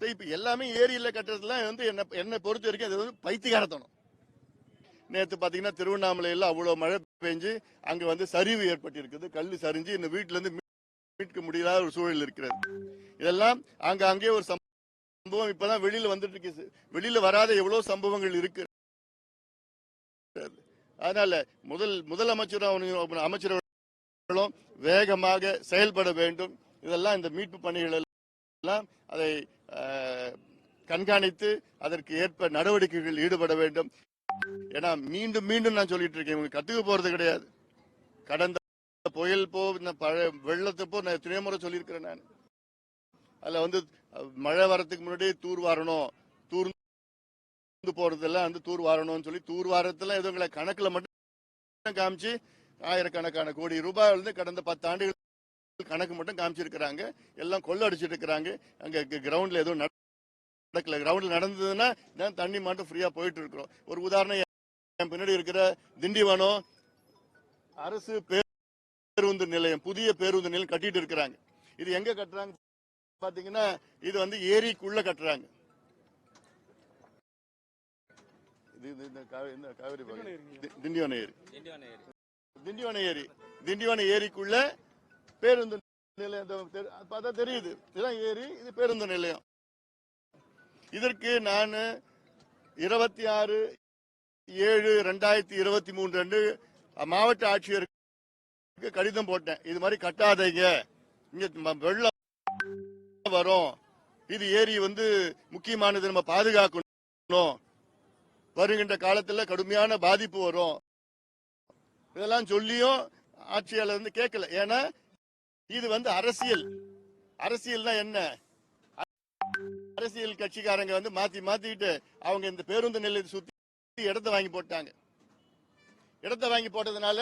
சரி இப்போ எல்லாமே ஏரியில் கட்டுறதுலாம் வந்து என்னை என்னை பொறுத்த வரைக்கும் அது வந்து பைத்தியகாரத்தனம். நேற்று பார்த்தீங்கன்னா திருவண்ணாமலையில் அவ்வளோ மழை பெஞ்சு அங்கே வந்து சரிவு ஏற்பட்டிருக்குது. கல் சரிஞ்சு இந்த வீட்டிலேருந்து மீட்க முடியாத ஒரு சூழல் இருக்கிறது. இதெல்லாம் அங்க அங்கே ஒரு சம்பவம். இப்பதான் வெளியில வந்துட்டு இருக்கு. வெளியில வராத எவ்வளவு சம்பவங்கள் இருக்கு அதனால முதல் முதலமைச்சர் அமைச்சர்களும் வேகமாக செயல்பட வேண்டும். இதெல்லாம் இந்த மீட்பு பணிகள் எல்லாம் அதை கண்காணித்து அதற்கு ஏற்ப நடவடிக்கைகள் ஈடுபட வேண்டும். ஏன்னா மீண்டும் மீண்டும் நான் சொல்லிட்டு இருக்கேன் இவங்க கத்துக்க போறது கிடையாது. கடந்த புயல் போ இந்த பழைய வெள்ளத்தை போ நான் எத்தனையோ முறை சொல்லியிருக்கிறேன் நான். அதுல வந்து மழை வரத்துக்கு முன்னாடி தூர் வாரணும். தூர்ந்து போறதெல்லாம் வந்து தூர் வாரணும்னு சொல்லி தூர் வாரத்துல எதுவும் கணக்குல மட்டும் காமிச்சு ஆயிரக்கணக்கான கோடி ரூபாய் வந்து கடந்த பத்து ஆண்டுகள் கணக்கு மட்டும் காமிச்சிருக்கிறாங்க. எல்லாம் கொள்ளடிச்சிட்டு இருக்கிறாங்க அங்க கிரவுண்ட்ல எதுவும் நடக்கல. கிரவுண்ட்ல நடந்ததுன்னா தான் தண்ணி மட்டும் ஃப்ரீயா போயிட்டு இருக்கிறோம் ஒரு உதாரணம் என் பின்னாடி இருக்கிற திண்டிவனம் அரசு பேருந்து நிலையம் புதிய பேருந்து நிலையம் கட்டிட்டு இருக்கிறாங்க. இது எங்க கட்டுறாங்க? பாத்தீங்கன்னா இது வந்து ஏரிக்குள்ள கட்டுறாங்க. திண்டிவன ஏரி. திண்டிவன ஏரி. திண்டிவன ஏரிக்குள்ள பேருந்து நிலையம் பார்த்தா தெரியுது. இதுதான் ஏரி இது பேருந்து நிலையம். இதற்கு நான் இருபத்தி ஆறு ஏழு ரெண்டாயிரத்தி இருபத்தி மூன்று அன்று மாவட்ட ஆட்சியருக்கு கடிதம் போட்டேன். இது மாதிரி கட்டாதீங்க. இங்க வெள்ளம் வரும். இது ஏரி வந்து முக்கியமானது நம்ம பாதுகாக்கணும். வருகின்ற காலத்துல கடுமையான பாதிப்பு வரும். இதெல்லாம் சொல்லியும் ஆட்சியாளர் வந்து கேட்கல. ஏன்னா இது வந்து அரசியல். அரசியல்னா என்ன? அரசியல் கட்சிக்காரங்க வந்து மாத்தி மாத்திட்டு அவங்க இந்த பேருந்து நிலையத்தை சுத்தி இடத்த வாங்கி போட்டாங்க. இடத்த வாங்கி போட்டதுனால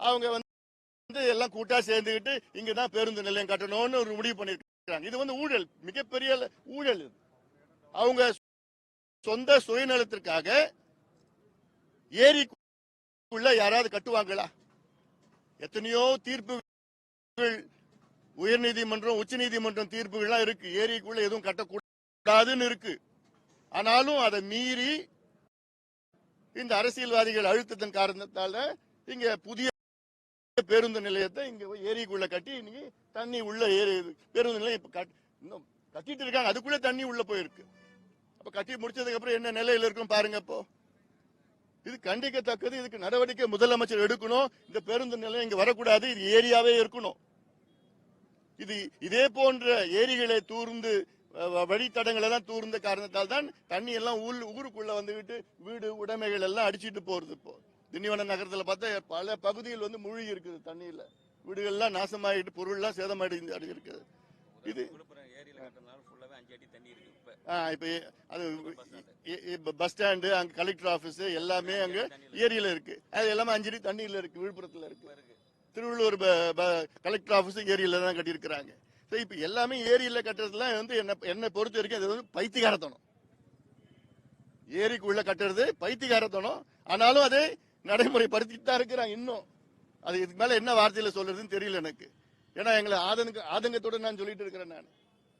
அவங்க வந்து எல்லாம் கூட்டா சேர்ந்துக்கிட்டு இங்கதான் பேருந்து நிலையம் கட்டணும்னு ஒரு முடிவு பண்ணிருக்காங்க இது வந்து ஊழல் மிகப்பெரிய ஊழல் இது. அவங்க சொந்த சுயநலத்திற்காக ஏரிக்குள்ள யாராவது கட்டுவாங்களா? எத்தனையோ தீர்ப்புகள் உயர்நீதிமன்றம் உச்சநீதிமன்றம் தீர்ப்புகள்லாம் இருக்கு. ஏரிக்குள்ள எதுவும் கட்டக்கூடாதுன்னு இருக்கு. ஆனாலும் அதை மீறி இந்த அரசியல்வாதிகள் அழுத்தத்தின் காரணத்தால இங்க புதிய பேருந்து நிலையத்தை இங்க ஏரிக்குள்ள கட்டி இன்னைக்கு தண்ணி உள்ள ஏரி பேருந்து நிலையம் இப்ப கட்- இன்னும் கட்டிட்டு இருக்காங்க. அதுக்குள்ள தண்ணி உள்ள போயிருக்கு. அப்ப கட்டி முடிச்சதுக்கு அப்புறம் என்ன நிலையில இருக்கும் பாருங்க இப்போ. இது கண்டிக்கத்தக்கது. இதுக்கு நடவடிக்கை முதலமைச்சர் எடுக்கணும். இந்த பேருந்து நிலையம் இங்க வரக்கூடாது. இது ஏரியாவே இருக்கணும். இது இதே போன்ற ஏரிகளை தூர்ந்து வழித்தடங்கள் எல்லாம் தூர்ந்த காரணத்தால் தான் தண்ணி எல்லாம் ஊர் ஊருக்குள்ள வந்துகிட்டு வீடு உடைமைகள் எல்லாம் அடிச்சிட்டு போறது இப்போ. திண்டிவனம் நகரத்துல பார்த்தா பல பகுதிகள் வந்து மூழ்கி இருக்குது தண்ணியில. வீடுகள்லாம் நாசமாயிட்டு பொருள்லாம் சேதமாயிட்டு அடி இருக்குது இது இப்ப இப்ப அது ஏ- பஸ் ஸ்டாண்டு அங்க கலெக்டர் ஆபீஸ் எல்லாமே அங்க ஏரியில இருக்கு. அது எல்லாமே அஞ்சு அடி தண்ணியில இருக்கு விழுப்புரத்துல இப்ப இருக்கு. திருவள்ளூர் கலெக்டர் ஆஃபீஸும் ஏரியில் தான் கட்டியிருக்கிறாங்க. சரி இப்போ எல்லாமே ஏரியில கட்டுறதுலாம் வந்து என்ன என்னை பொறுத்த வரைக்கும் அது வந்து பைத்தியகாரத்தனம். ஏரிக்குள்ள கட்டுறது பைத்தியகாரத்தனம். ஆனாலும் அதை நடைமுறைப்படுத்திட்டு தான் இருக்கிறாங்க இன்னும். அது இதுக்கு மேல என்ன வார்த்தையில சொல்கிறதுன்னு தெரியல எனக்கு. ஏன்னா எங்களை ஆதங்க ஆதங்கத்துடன் நான் சொல்லிட்டு இருக்கிறேன் நான்.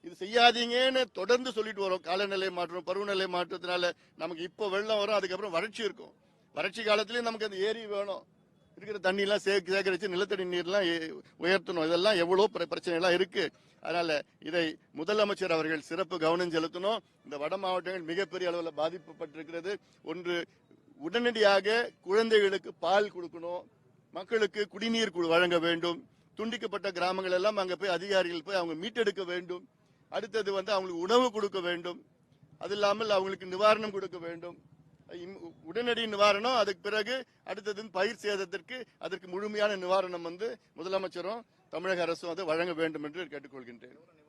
இது செய்யாதீங்கன்னு தொடர்ந்து சொல்லிட்டு வரோம். காலநிலை மாற்றம் பருவநிலை மாற்றத்தினால நமக்கு இப்போ வெள்ளம் வரும் அதுக்கப்புறம் வறட்சி இருக்கும். வறட்சி காலத்துலேயும் நமக்கு அந்த ஏரி வேணும். இருக்கிற தண்ணி எல்லாம் சே சேகரிச்சு நிலத்தடி நீர்லாம் ஏ- உயர்த்தணும். இதெல்லாம் எவ்வளவு பிர- பிரச்சனை எல்லாம் இருக்கு. அதனால இதை முதலமைச்சர் அவர்கள் சிறப்பு கவனம் செலுத்தணும். இந்த வட மாவட்டங்கள் மிகப்பெரிய அளவில் பாதிக்கப்பட்டிருக்கிறது ஒன்று உடனடியாக குழந்தைகளுக்கு பால் கொடுக்கணும். மக்களுக்கு குடிநீர் வழங்க வேண்டும். துண்டிக்கப்பட்ட கிராமங்கள் எல்லாம் அங்க போய் அதிகாரிகள் போய் அவங்க மீட்டெடுக்க வேண்டும். அடுத்தது வந்து அவங்களுக்கு உணவு கொடுக்க வேண்டும். அது இல்லாமல் அவங்களுக்கு நிவாரணம் கொடுக்க வேண்டும். உடனடி நிவாரணம் அதுக்கு பிறகு அடுத்தது பயிர் சேதத்திற்கு அதற்கு முழுமையான நிவாரணம் வந்து முதலமைச்சரும் தமிழக அரசும் அதை வழங்க வேண்டும் என்று கேட்டுக்கொள்கின்றேன்.